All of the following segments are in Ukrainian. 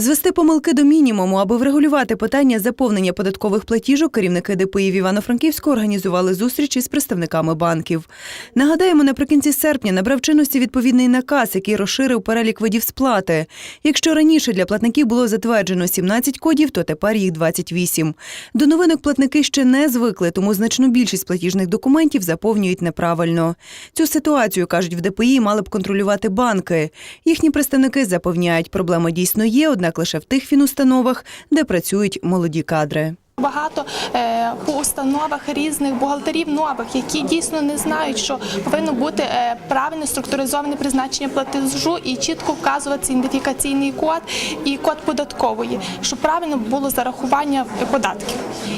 Звести помилки до мінімуму, аби врегулювати питання заповнення податкових платіжок, керівники ДПІ в Івано-Франківську організували зустріч із представниками банків. Нагадаємо, наприкінці серпня набрав чинності відповідний наказ, який розширив перелік видів сплати. Якщо раніше для платників було затверджено 17 кодів, то тепер їх 28. До новинок платники ще не звикли, тому значну більшість платіжних документів заповнюють неправильно. Цю ситуацію, кажуть в ДПІ, мали б контролювати банки. Їхні представники запевняють, проблема дійсно є, однак лише в тих фінустановах, де працюють молоді кадри. Багато е, по установах різних бухгалтерів нових, які дійсно не знають, що повинно бути е, правильне структуризоване призначення платежу і чітко вказуватися ідентифікаційний код і код податкової, щоб правильно було зарахування податків.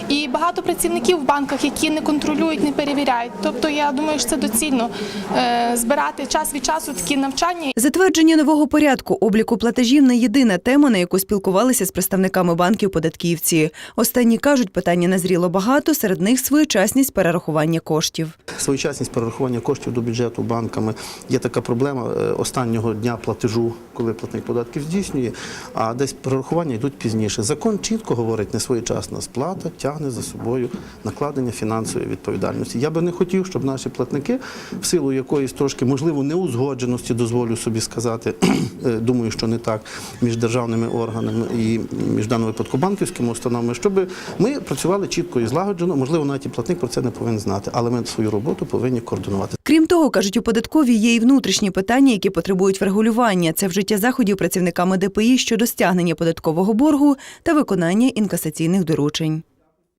І багато працівників в банках, які не контролюють, не перевіряють. Тобто я думаю, що це доцільно е, збирати час від часу такі навчання Затвердження нового порядку обліку платежів не єдина тема, на яку спілкувалися з представниками банків податківці. Останні кажуть, питання назріло багато, серед них своєчасність перерахування коштів. Своєчасність перерахування коштів до бюджету банками є така проблема е, останнього дня платежу, коли платник податків здійснює, а десь перерахування йдуть пізніше. Закон чітко говорить, несвоєчасна сплата тягне за собою накладення фінансової відповідальності. Я би не хотів, щоб наші платники, в силу якоїсь трошки можливо неузгодженості, дозволю собі сказати, е, думаю, що не так між державними органами і між даному випадку банківськими установами, щоб ми працювали чітко і злагоджено. Можливо, навіть і платник про це не повинен знати, але ми свою роботу повинні координувати. Крім того, кажуть у податковій, є і внутрішні питання, які потребують врегулювання. Це вжиття заходів працівниками ДПІ щодо стягнення податкового боргу та виконання інкасаційних доручень.